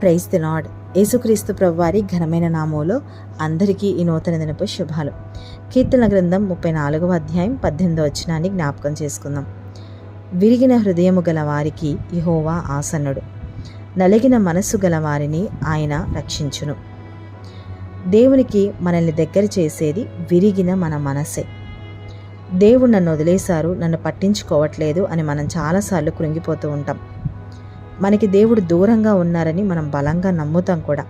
Praise the lord యేసుక్రీస్తు ప్రభువారి ఘనమైన నామంలో అందరికీ ఈ నూతన దినపు శుభాలు. కీర్తన గ్రంథం ముప్పై నాలుగవ అధ్యాయం పద్దెనిమిదవ వచనాన్ని జ్ఞాపకం చేసుకుందాం. విరిగిన హృదయము గల వారికి ఇహోవా ఆసన్నుడు. నలిగిన మనస్సు గల వారిని ఆయన రక్షించును. దేవునికి మనల్ని దగ్గర చేసేది విరిగిన మన మనసే. దేవుడు నన్ను వదిలేశారు నన్ను పట్టించుకోవట్లేదు అని మనం చాలాసార్లు కృంగిపోతూ ఉంటాం. మనకి దేవుడు దూరంగా ఉన్నారని మనం బలంగా నమ్ముతాం కూడా.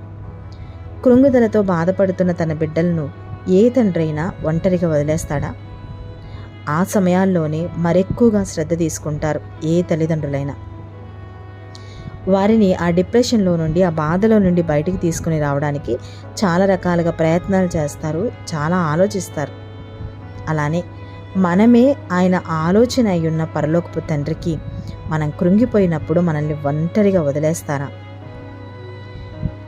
కృంగుదలతో బాధపడుతున్న తన బిడ్డలను ఏ తండ్రైనా ఒంటరిగా వదిలేస్తాడా? ఆ సమయాల్లోనే మరెక్కువగా శ్రద్ధ తీసుకుంటారు ఏ తల్లిదండ్రులైనా. వారిని ఆ డిప్రెషన్లో నుండి ఆ బాధలో నుండి బయటికి తీసుకుని రావడానికి చాలా రకాలుగా ప్రయత్నాలు చేస్తారు చాలా ఆలోచిస్తారు. అలానే మనమే ఆయన ఆలోచన అయి ఉన్న పరలోకపు తండ్రికి మనం కృంగిపోయినప్పుడు మనల్ని ఒంటరిగా వదిలేస్తారా?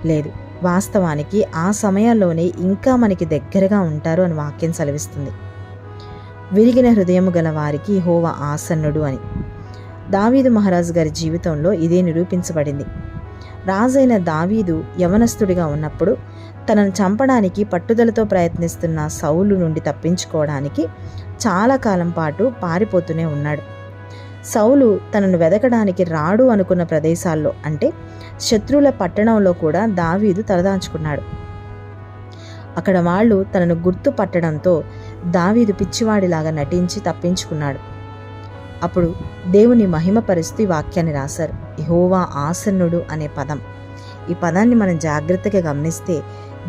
లేదు. వాస్తవానికి ఆ సమయంలోనే ఇంకా మనకి దగ్గరగా ఉంటారు అని వాక్యం సెలవిస్తుంది. విరిగిన హృదయము గల వారికి హోవ ఆసన్నుడు అని. దావీదు మహారాజు గారి జీవితంలో ఇదే నిరూపించబడింది. రాజైన దావీదు యవనస్తుడిగా ఉన్నప్పుడు తనను చంపడానికి పట్టుదలతో ప్రయత్నిస్తున్న సౌలు నుండి తప్పించుకోవడానికి చాలా కాలం పాటు పారిపోతూనే ఉన్నాడు. సౌలు తనను వెదకడానికి రాడు అనుకున్న ప్రదేశాల్లో అంటే శత్రువుల పట్టణంలో కూడా దావీదు తలదాంచుకున్నాడు. అక్కడ వాళ్ళు తనను గుర్తు పట్టడంతో దావీదు పిచ్చివాడిలాగా నటించి తప్పించుకున్నాడు. అప్పుడు దేవుని మహిమపరుస్తూ వాక్యాన్ని రాశారు. ఇహోవా ఆసన్నుడు అనే పదం. ఈ పదాన్ని మనం జాగ్రత్తగా గమనిస్తే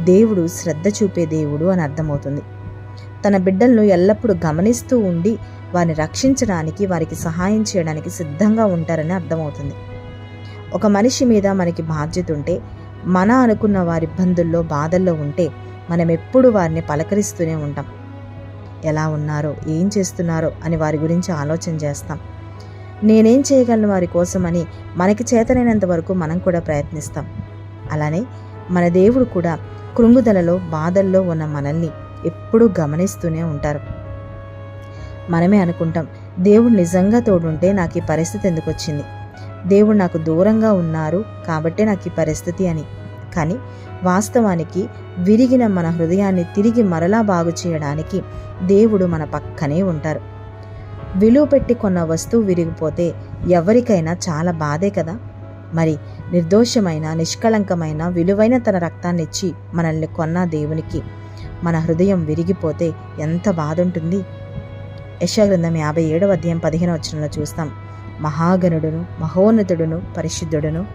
దేవుడు శ్రద్ధ చూపే దేవుడు అని అర్థమవుతుంది. తన బిడ్డలను ఎల్లప్పుడూ గమనిస్తూ ఉండి వారిని రక్షించడానికి వారికి సహాయం చేయడానికి సిద్ధంగా ఉంటారని అర్థమవుతుంది. ఒక మనిషి మీద మనకి బాధ్యత ఉంటే మన అనుకున్న వారి ఇబ్బందుల్లో బాధల్లో ఉంటే మనం ఎప్పుడు వారిని పలకరిస్తూనే ఉంటాం. ఎలా ఉన్నారో ఏం చేస్తున్నారో అని వారి గురించి ఆలోచన చేస్తాం. నేనేం చేయగలను వారి కోసమని మనకి చేతనైనంత వరకు మనం కూడా ప్రయత్నిస్తాం. అలానే మన దేవుడు కూడా కృంగుదలలో బాధల్లో ఉన్న మనల్ని ఎప్పుడూ గమనిస్తూనే ఉంటారు. మనమే అనుకుంటాం దేవుడు నిజంగా తోడుంటే నాకు ఈ పరిస్థితి ఎందుకు వచ్చింది దేవుడు నాకు దూరంగా ఉన్నారు కాబట్టే నాకు ఈ పరిస్థితి అని. కానీ వాస్తవానికి విరిగిన మన హృదయాన్ని తిరిగి మరలా బాగు చేయడానికి దేవుడు మన పక్కనే ఉంటారు. విలువ పెట్టి కొన్న వస్తువు విరిగిపోతే ఎవరికైనా చాలా బాధే కదా? మరి నిర్దోషమైన నిష్కళంకమైన విలువైన తన రక్తాన్ని ఇచ్చి మనల్ని కొన్న దేవునికి మన హృదయం విరిగిపోతే ఎంత బాధ ఉంటుంది యశాగ్రంథం యాభై ఏడవ అధ్యాయం పదిహేను వచనంలో చూస్తాం. మహాగణుడును మహోన్నతుడును పరిశుద్ధుడును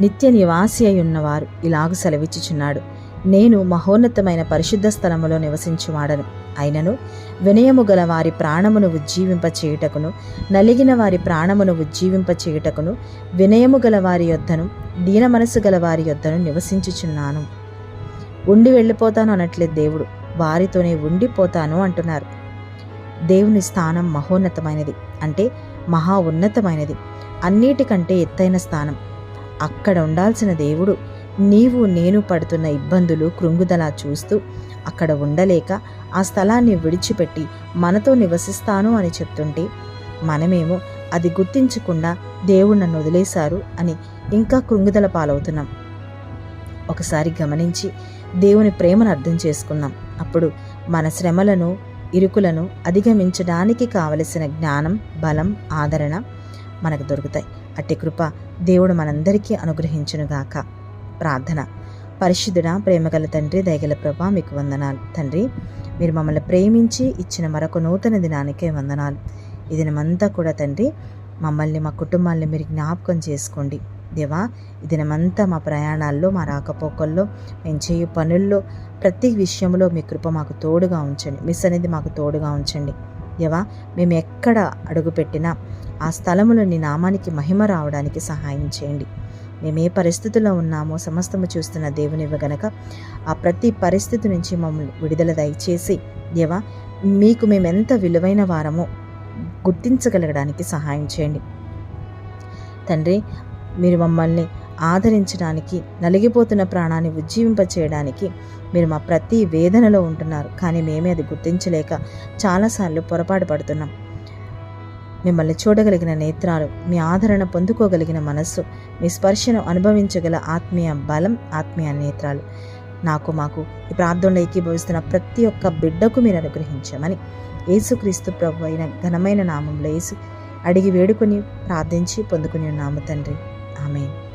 నిత్య నివాసి అయి ఉన్నవారు ఇలాగు సెలవిచ్చుచున్నాడు. నేను మహోన్నతమైన పరిశుద్ధ స్థలములో నివసించువాడను. అయినను వినయము గల వారి ప్రాణమును ఉజ్జీవింప చేయుటకును నలిగిన వారి ప్రాణమును ఉజ్జీవింప చేయుటకును వినయము గల వారి యొద్దను దీన మనసు గల వారి యొద్దను నివసించుచున్నాను. ఉండి వెళ్ళిపోతాను అనట్లేదు దేవుడు. వారితోనే ఉండిపోతాను అంటున్నారు. దేవుని స్థానం మహోన్నతమైనది. అంటే మహా ఉన్నతమైనది. అన్నిటికంటే ఎత్తైన స్థానం. అక్కడ ఉండాల్సిన దేవుడు నీవు నేను పడుతున్న ఇబ్బందులు కృంగుదలా చూస్తూ అక్కడ ఉండలేక ఆ స్థలాన్ని విడిచిపెట్టి మనతో నివసిస్తాను అని చెప్తుంటే మనమేమో అది గుర్తించకుండా దేవుడు నన్ను వదిలేశారు అని ఇంకా కృంగుదల పాలవుతున్నాం. ఒకసారి గమనించి దేవుని ప్రేమను అర్థం చేసుకుందాం. అప్పుడు మన శ్రమలను ఇరుకులను అధిగమించడానికి కావలసిన జ్ఞానం బలం ఆదరణ మనకు దొరుకుతాయి. అట్టి కృప దేవుడు మనందరికీ అనుగ్రహించునుగాక. ప్రార్థన. పరిశుద్ధుడ ప్రేమగల తండ్రి దయగల ప్రభా మీకు వందనాలు. తండ్రి మీరు మమ్మల్ని ప్రేమించి ఇచ్చిన మరొక నూతన దినానికే వందనాలు. ఈ దినమంతా కూడా తండ్రి మమ్మల్ని మా కుటుంబాన్ని మీరు జ్ఞాపకం చేసుకోండి. దేవా ఈ దినమంతా మా ప్రయాణాల్లో మా రాకపోకల్లో మేము చేయు పనుల్లో ప్రతి విషయంలో మీ కృప మాకు తోడుగా ఉంచండి. మిస్ అనేది మాకు తోడుగా ఉంచండి. దేవా మేము ఎక్కడ అడుగుపెట్టినా ఆ స్థలములో నీ నామానికి మహిమ రావడానికి సహాయం చేయండి. మేము ఏ పరిస్థితుల్లో ఉన్నామో సమస్తము చూస్తున్న దేవునివ్వ గనక ఆ ప్రతి పరిస్థితి నుంచి మమ్మల్ని విడుదల దయచేసి దేవా మీకు మేము ఎంత విలువైన వారమో గుర్తించగలగడానికి సహాయం చేయండి. తండ్రి మీరు మమ్మల్ని ఆదరించడానికి నలిగిపోతున్న ప్రాణాన్ని ఉజ్జీవింప చేయడానికి మీరు మా ప్రతి వేదనలో ఉంటున్నారు. కానీ మేమే అది గుర్తించలేక చాలాసార్లు పొరపాటు పడుతున్నాం. మిమ్మల్ని చూడగలిగిన నేత్రాలు మీ ఆదరణ పొందుకోగలిగిన మనస్సు మీ స్పర్శను అనుభవించగల ఆత్మీయ బలం ఆత్మీయ నేత్రాలు. నాకు మాకు ఈ ప్రార్థనలో ఏకీభవిస్తున్న ప్రతి ఒక్క బిడ్డకు మీరు అనుగ్రహించమని యేసుక్రీస్తు ప్రభు అయిన ఘనమైన నామంలో యేసు అడిగి వేడుకొని ప్రార్థించి పొందుకుని ఉన్నాము తండ్రి. Amén.